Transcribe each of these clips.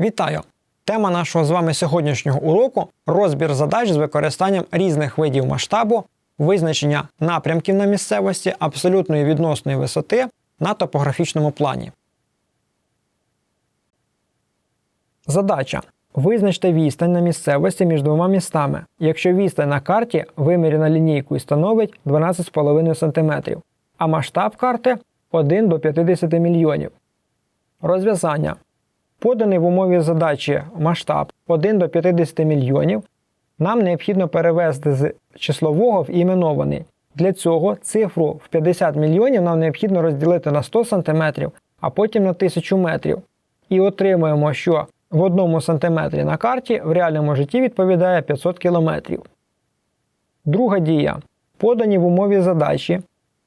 Вітаю! Тема нашого з вами сьогоднішнього уроку розбір задач з використанням різних видів масштабу, визначення напрямків на місцевості, абсолютної відносної висоти на топографічному плані. Задача. Визначте відстань на місцевості між двома містами, якщо відстань на карті виміряна лінійкою становить 12,5 см, а масштаб карти 1 до 50 мільйонів. Розв'язання. Поданий в умові задачі масштаб 1 до 50 мільйонів, нам необхідно перевести з числового в іменований. Для цього цифру в 50 мільйонів нам необхідно розділити на 100 см, а потім на 1000 метрів. І отримуємо, що в одному сантиметрі на карті в реальному житті відповідає 500 км. Друга дія. Подані в умові задачі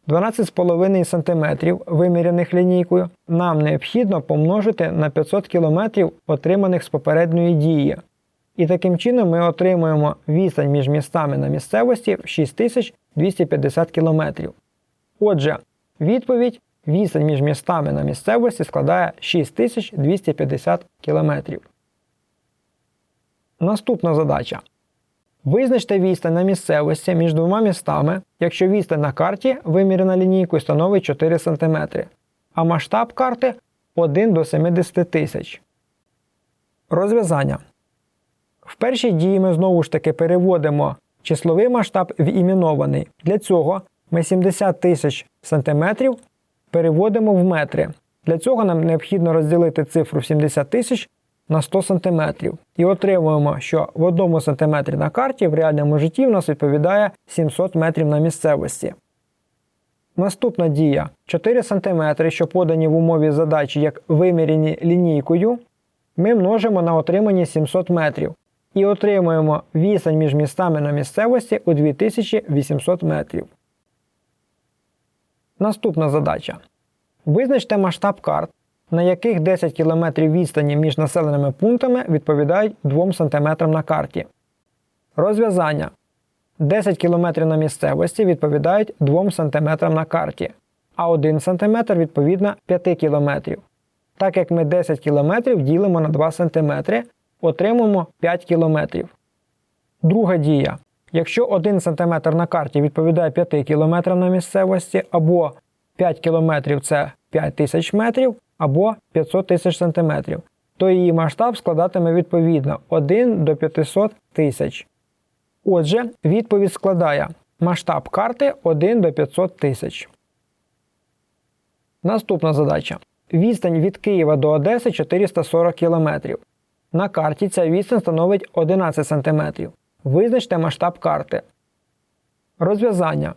12,5 см, виміряних лінійкою, нам необхідно помножити на 500 км, отриманих з попередньої дії. І таким чином ми отримуємо відстань між містами на місцевості в 6250 км. Отже, відповідь відстань між містами на місцевості складає 6250 км. Наступна задача. Визначте відстань на місцевості між двома містами, якщо відстань на карті вимірена лінійкою становить 4 см, а масштаб карти 1 до 70 тисяч. Розв'язання. В першій дії ми знову ж таки переводимо числовий масштаб в іменований. Для цього ми 70 тисяч сантиметрів переводимо в метри. Для цього нам необхідно розділити цифру 70 тисяч на 100 см. І отримуємо, що в одному сантиметрі на карті в реальному житті в нас відповідає 700 метрів на місцевості. Наступна дія 4 см, що подані в умові задачі як вимірені лінійкою, ми множимо на отримані 700 метрів. І отримуємо відстань між містами на місцевості у 2800 метрів. Наступна задача. Визначте масштаб карт, на яких 10 км відстані між населеними пунктами відповідають 2 см на карті. Розв'язання. 10 км на місцевості відповідають 2 см на карті, а 1 см відповідно 5 км. Так як ми 10 км ділимо на 2 см, отримуємо 5 км. Друга дія. Якщо 1 см на карті відповідає 5 км на місцевості, або 5 км це 5000 метрів, або 500 тисяч сантиметрів, то її масштаб складатиме відповідно 1 до 500 тисяч. Отже, відповідь складає масштаб карти 1 до 500 тисяч. Наступна задача. Відстань від Києва до Одеси 440 км. На карті ця відстань становить 11 см. Визначте масштаб карти. Розв'язання.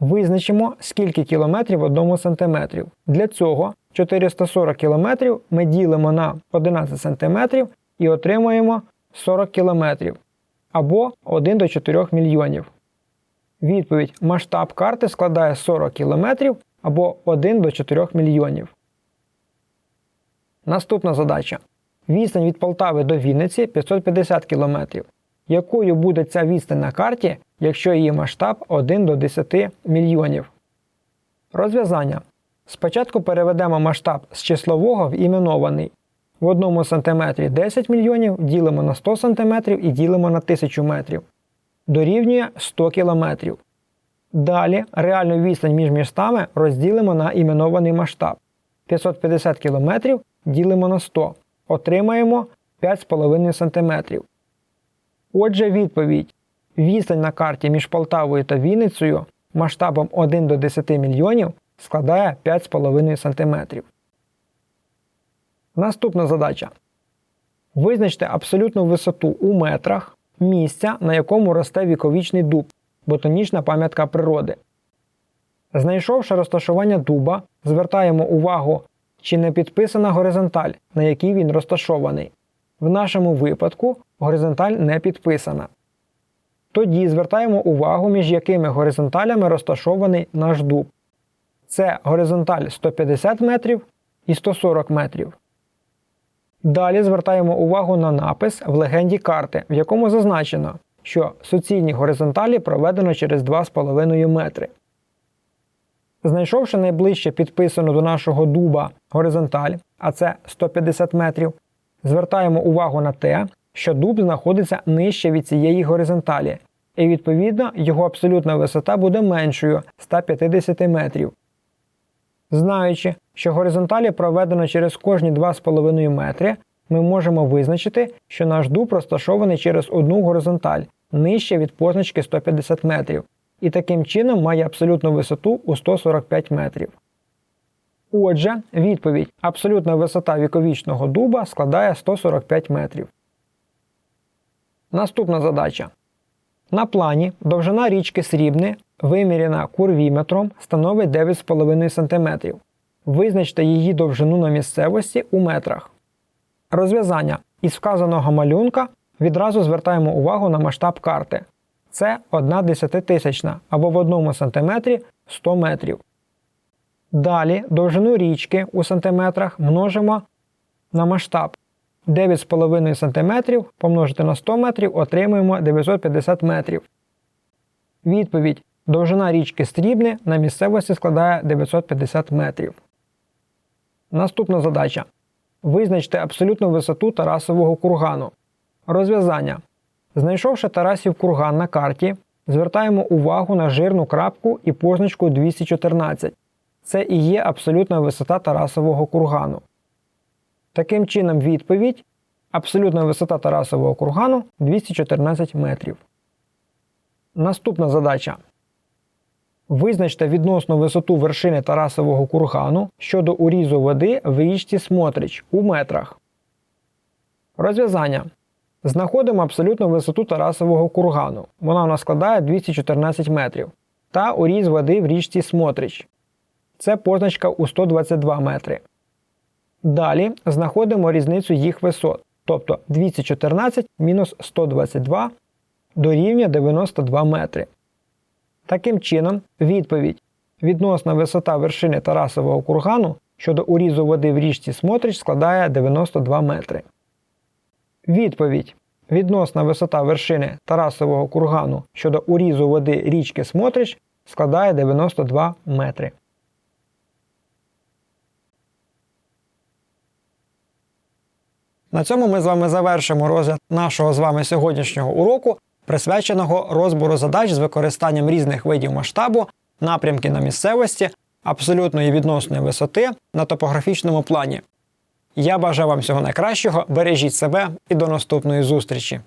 Визначимо, скільки кілометрів в одному сантиметрі. Для цього 440 км ми ділимо на 11 см і отримуємо 40 км або 1 до 4 мільйонів. Відповідь масштаб карти складає 40 км або 1 до 4 мільйонів. Наступна задача. Відстань від Полтави до Вінниці 550 км. Якою буде ця відстань на карті, якщо її масштаб 1 до 10 мільйонів? Розв'язання. Спочатку переведемо масштаб з числового в іменований. В одному сантиметрі 10 мільйонів ділимо на 100 см і ділимо на 1000 метрів. Дорівнює 100 км. Далі реальну відстань між містами розділимо на іменований масштаб. 550 км ділимо на 100. Отримаємо 5,5 см. Отже, відповідь. Відстань на карті між Полтавою та Вінницею масштабом 1 до 10 мільйонів складає 5,5 см. Наступна задача. Визначте абсолютну висоту у метрах місця, на якому росте віковічний дуб, ботанічна пам'ятка природи. Знайшовши розташування дуба, звертаємо увагу, чи не підписана горизонталь, на якій він розташований. В нашому випадку горизонталь не підписана. Тоді звертаємо увагу, між якими горизонталями розташований наш дуб. Це горизонталь 150 метрів і 140 метрів. Далі звертаємо увагу на напис в легенді карти, в якому зазначено, що суцільні горизонталі проведено через 2,5 метри. Знайшовши найближче підписану до нашого дуба горизонталь, а це 150 метрів, Звертаємо увагу на те, що дуб знаходиться нижче від цієї горизонталі, і відповідно його абсолютна висота буде меншою 150 метрів. Знаючи, що горизонталі проведено через кожні 2,5 метри, ми можемо визначити, що наш дуб розташований через одну горизонталь нижче від позначки 150 метрів, і таким чином має абсолютну висоту у 145 метрів. Отже, відповідь абсолютна висота віковічного дуба складає 145 метрів. Наступна задача. На плані довжина річки Срібни, виміряна курвіметром, становить 9,5 см. Визначте її довжину на місцевості у метрах. Розв'язання із вказаного малюнка відразу звертаємо увагу на масштаб карти. Це 1 десятитисячна або в 1 см 100 метрів. Далі довжину річки у сантиметрах множимо на масштаб. 9,5 см помножити на 100 метрів отримуємо 950 метрів. Відповідь: довжина річки Стрібни на місцевості складає 950 метрів. Наступна задача. Визначте абсолютну висоту Тарасового кургану. Розв'язання. Знайшовши Тарасів курган на карті, звертаємо увагу на жирну крапку і позначку 214. Це і є абсолютна висота Тарасового кургану. Таким чином, відповідь абсолютна висота Тарасового кургану 214 метрів. Наступна задача. Визначте відносну висоту вершини Тарасового кургану щодо урізу води в річці Смотрич у метрах. Розв'язання. Знаходимо абсолютну висоту Тарасового кургану. Вона у нас складає 214 метрів. Та уріз води в річці Смотрич. Це позначка у 122 метри. Далі знаходимо різницю їх висот, тобто 214 мінус 122 дорівнює 92 метри. Таким чином, відповідь відносна висота вершини Тарасового кургану щодо урізу води в річці Смотрич складає 92 метри. Відповідь відносна висота вершини Тарасового кургану щодо урізу води річки Смотрич складає 92 метри. На цьому ми з вами завершимо розгляд нашого з вами сьогоднішнього уроку, присвяченого розбору задач з використанням різних видів масштабу, напрямки на місцевості, абсолютної відносної висоти на топографічному плані. Я бажаю вам всього найкращого, бережіть себе і до наступної зустрічі!